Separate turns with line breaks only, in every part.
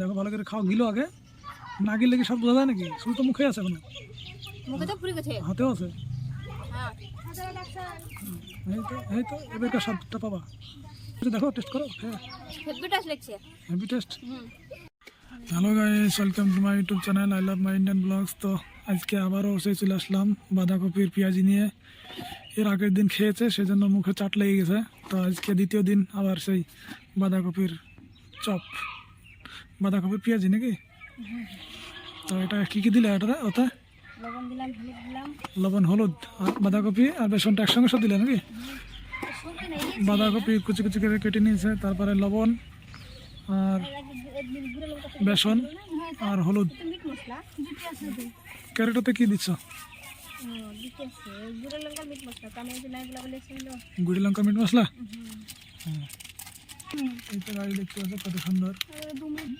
দেখো ভালো করে খাওয়া গিলো আগে। না গিলে কি সব বোঝা যায় নাকি? শুধু তো মুখে আছে এখনও
মুখে তো ফুলে গেছে।
হাতেও আছে। এই তো এই তো এবারকার স্বাদটা পাবা। দেখো টেস্ট করো। হ্যাঁ।
হেভি লাগছে।
Heavy test hello guys welcome to my YouTube channel I love my Indian blogs তো আজকে আবারও সে চলে আসলাম বাঁধাকপির পেঁয়াজি নিয়ে। এর আগের দিন খেয়েছে সেজন্য মুখে চাট লেগে গেছে। তো আজকে দ্বিতীয় দিন আবার সেই বাঁধাকপির চপ। বাঁধাকপির পেঁয়াজি নাকি? তো এটা কী কী দিলে এটা ওতে
লবণ হলুদ
আর বাঁধাকপি আর বেসনটা একসঙ্গে সব দিলে নাকি? বাঁধাকপি কুচি কুচি করে কেটে নিয়েছে তারপরে লবণ আর বেসন আর হলুদ। ক্যারেটাতে কি দিচ্ছ?
গুঁড়ো লঙ্কা মিট মশলা। তো আমি এই যে নাই বলা বলেছিল
গুড়ি দেখতে পাচ্ছ কত সুন্দর মিট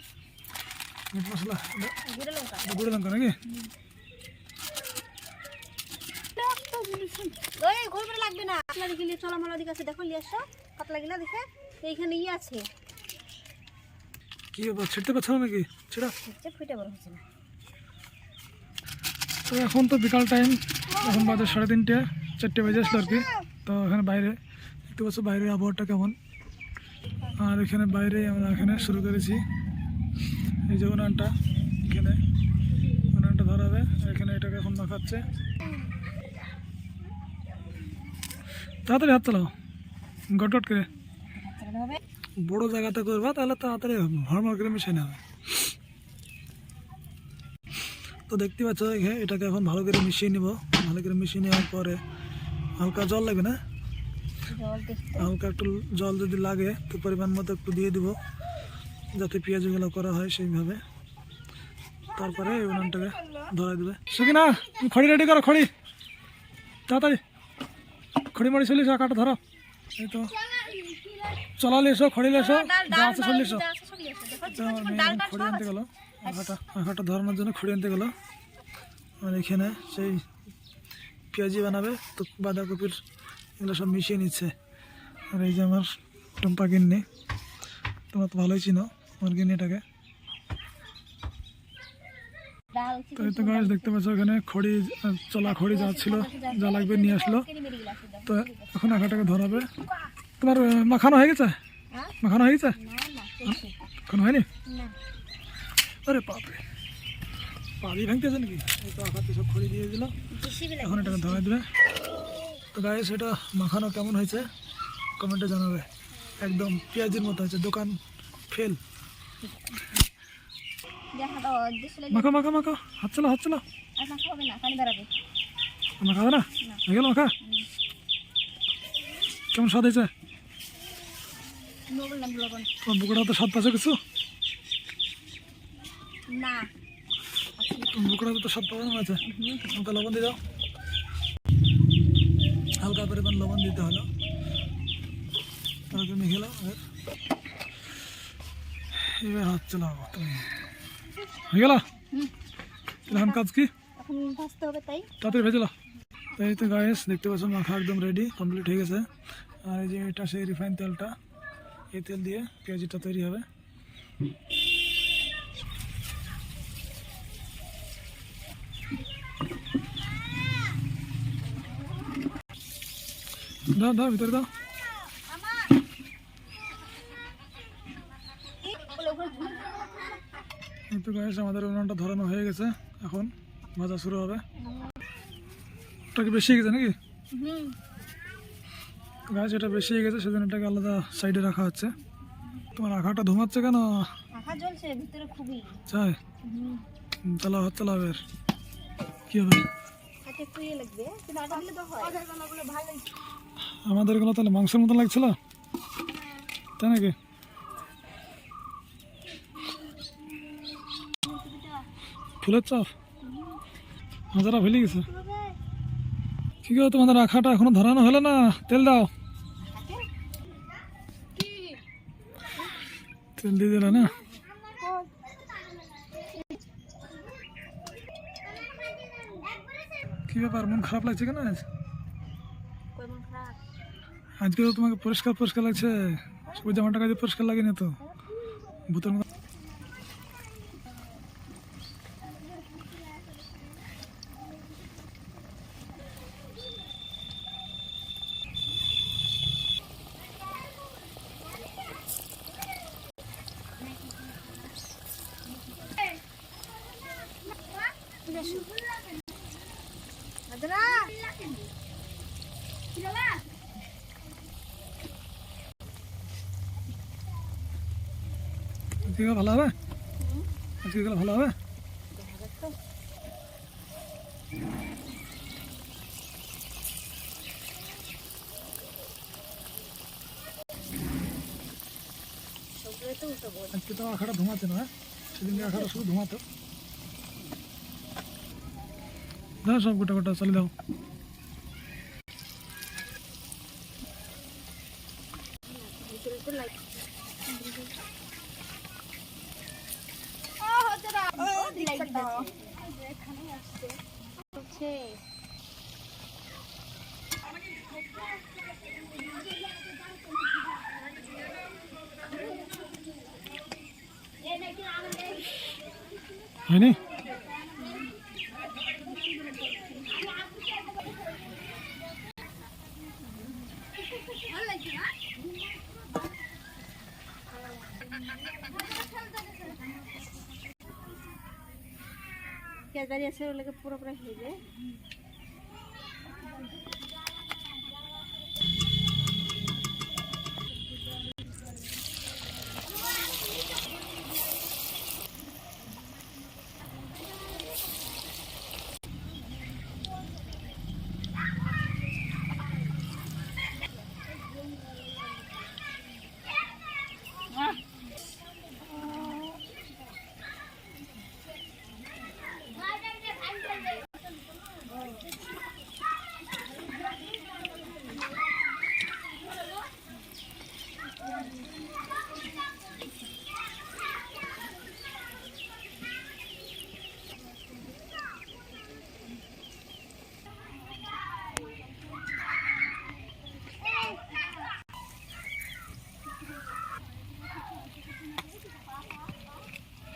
মশলা
গুঁড়ো লঙ্কা
নাকি
দিকে দেখো পাতলা দেখে এইখানে ইয়ে আছে
কি ছিটতে নাকি
না
তো এখন তো বিকাল টাইম এখন বাজে সাড়ে তিনটে চারটে বেজে আসলো আর কি তো এখানে বাইরে, দেখতে পাচ্ছ বাইরের আবহাওয়াটা কেমন? আর এখানে বাইরে আমরা এখানে শুরু করেছি। এই যে উনানটা, এখানে উনানটা ধরাবে, এখানে এটাকে এখন মাখাচ্ছে তাড়াতাড়ি হাত চালাও, গটগট করে। বড় জায়গাতে করবা, তাহলে তাড়াতাড়ি হরমর করে মিশে নেবে। তো দেখতে পাচ্ছ এটাকে এখন ভালো করে মিশিয়ে নিব। ভালো করে মিশিয়ে নেওয়ার পরে হালকা জল লাগবে না? হালকা একটু জল যদি লাগে তো পরিমাণ মতো একটু দিয়ে দিব যাতে পেঁয়াজগুলো করা হয় সেইভাবে। তারপরে এই উনানটাকে ধরাই দেবে। সুকিনা তুমি খড়ি রেডি করো খড়ি। তাড়াতাড়ি। খড়ি মড়ি চলে এসো কাটা ধরো। এই তো। চলালে এসো খড়ি এসো যা আছে চলে এসো। খড়ি আনতে গেলো। আঁকাটা আঁকাটা ধরানোর জন্য খড়ি আনতে গেলো। আর এখানে সেই পেঁয়াজি বানাবে তো বাঁধাকপির এগুলো সব মিশিয়ে নিচ্ছে। আর এই যে আমার টম্পা গিন্নি, তোমরা তো ভালোই চিনো আমার গিন্নিটাকে। তো এই তো গাছ দেখতে পাচ্ছ এখানে খড়ি, চলা খড়ি যা ছিল, যা লাগবে নিয়ে আসলো। তো এখন আঁকাটাকে ধরাবে। তোমার মাখানো হয়ে গেছে? মাখানো হয়ে গেছে? এখন হয়নি? আরে বাপরে। পা দিয়ে ভাঙতেছে নাকি? এই তো আঁকাতে সব খড়ি দিয়ে দিল। এখন এটাকে ধরাই দেবে। গায়ে সেটা মাখানো কেমন হয়েছে? কমেন্টে জানাবে। একদম পেঁয়াজের মতো হয়েছে। দোকান ফেল মাখা মাখা মাখা। হাত চালা হাত চালা।
মাখা হবে না
হয়ে গেল মাখা? কেমন স্বাদ হয়েছে? তোমার বুকটা তো স্বাদ পাচ্ছে কিছু?
না।
বুকটা তো স্বাদ পাওয়া আছে। লবণ দিয়ে দাও। হালকা পরিমাণ লবণ দিতে হলো। তারপরে মেখে নাও এবার এবার হাত চালাবো তুমি হয়ে গেল?
হুম।
এখন কাজ কি?
এখন ভাজতে হবে তাই।
তাড়াতাড়ি ভেজে নাও। এই তো গায়েস দেখতে পাচ্ছ মাখা একদম রেডি কমপ্লিট হয়ে গেছে। আর এই যে এটা সেই রিফাইন তেলটা এই তেল দিয়ে পেঁয়াজিটা তৈরি হবে। দাও দাও ভিতরে দাও। এই তো গায়েস আমাদের উনানটা ধরানো হয়ে গেছে। এখন ভাজা শুরু হবে। ওটা কি বেশি হয়ে গেছে নাকি? গাছ এটা বেশি হয়ে গেছে সেজন্য এটাকে আলাদা সাইডে রাখা হচ্ছে। তোমার আঁখাটা ধুমাচ্ছে কেন? চাই। চালাও হাত চালাও এবার কী হবে
হাতে একটু ইয়ে লাগবে কিন্তু আটা দিলে তো হয় আটা বানাগুলো ভালোই
আমাদেরগুলো তাহলে মাংসের মতো লাগছিল? তাই নাকি? ফুলের চাপ? হাজারা ফেলে গেছে। কি গো তোমাদের আখাটা এখনও ধরানো হলো না? তেল দাও। তেল দিয়ে দিলে না? কি ব্যাপার, মন খারাপ লাগছে কেন
খারাপ
আজকে তো তোমাকে পরিষ্কার পরিষ্কার লাগছে। ওই জামাটা কাজে পরিষ্কার লাগেনি তো? ভূতের আজকে গেলে ভালো হবে আজকে গেলে ভালো হবে
দেখা যাক তো সবগুলো তো উল্টো বল
আজকে তো আখাটা ধোঁয়াচ্ছে না সেদিনকে আখাটা শুধু ধোঁয়াতো দাও সব গোটা গোটা চালিয়ে দাও
ভিতরে তো লাইট হচ্ছে
হয়নি?
দাঁড়িয়ে আছে ওগুলোকে পুরো পুরো হেবে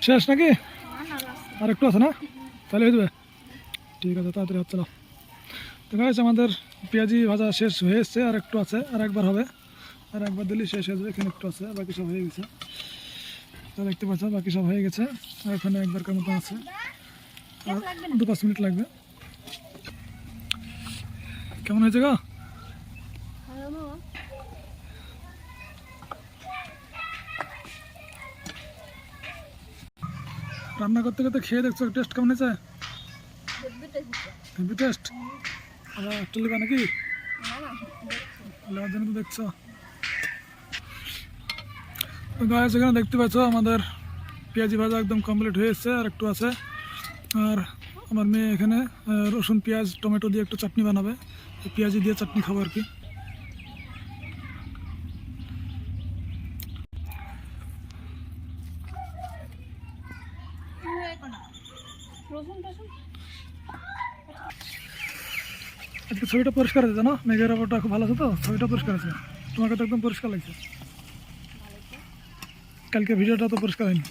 শেষ নাকি? আর একটু আছে না? তাহলে হয়ে যাবে। ঠিক আছে তাড়াতাড়ি হচ্ছে চলো তো গাইস আমাদের পেঁয়াজি ভাজা শেষ হয়ে এসছে আর একটু আছে আর একবার হবে। আর একবার দিলে শেষ হয়ে যাবে এখানে একটু আছে বাকি সব হয়ে গেছে। তো দেখতে পাচ্ছ বাকি সব হয়ে গেছে। আর এখানে একবার মতো আছে। আর দু পাঁচ মিনিট লাগবে। কেমন হয়েছে গো? রান্না করতে করতে খেয়ে দেখছ টেস্ট কেমন হয়েছে? হেভি টেস্ট আবার একটা লিবা নাকি? লেবার জন্য তো দেখছ। তো গাছ এখানে দেখতে পাচ্ছ আমাদের পেঁয়াজি ভাজা একদম কমপ্লিট হয়ে এসছে আর একটু আছে। আর আমার মেয়ে এখানে রসুন, পেঁয়াজ, টমেটো দিয়ে একটু চাটনি বানাবে। পেঁয়াজি দিয়ে চাটনি খাব আর কি। ছবিটা পরিষ্কার আছে না? মেঘের ওপরটা খুব ভালো আছে তো? ছবিটা পরিষ্কার আছে? তোমাকে তো একদম পরিষ্কার লাগছে? কালকে ভিডিওটা তো পরিষ্কার হয়নি।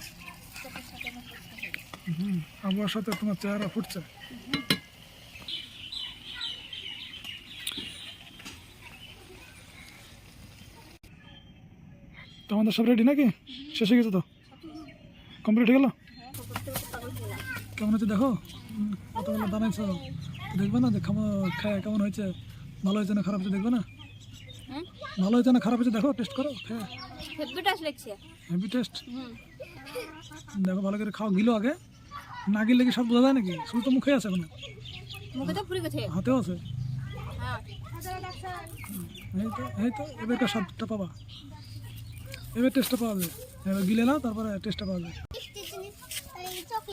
হুম, আবহাওয়ার সাথে তোমার চেহারা ফুটছে। তোমাদের সব রেডি নাকি? শেষ হয়ে গেছে তো? কমপ্লিট হয়ে গেল? কেমন আছে দেখো? কতগুলো বানাইছো দেখবে না? যে খামো খায় কেমন হয়েছে? ভালো হয়েছে না খারাপ হয়েছে দেখবে না?
হ্যাঁ?
ভালো হয়েছে না খারাপ হয়েছে দেখো টেস্ট করো খেয়ে।
হেভি টাস লাগছে।
হেভি টেস্ট দেখো ভালো করে খাও গিলো আগে। না গিলে কি সব বোঝা যায় নাকি? শুধু তো মুখে আছে এখন
মুখে তো ফুরি গেছে।
হাতেও আছে।
হ্যাঁ।
এই তো এই তো এবারকার স্বাদটা পাবা। এবার টেস্টটা পাওয়া যাবে। এবার গিলে নাও তারপরে টেস্টটা পাওয়া যাবে।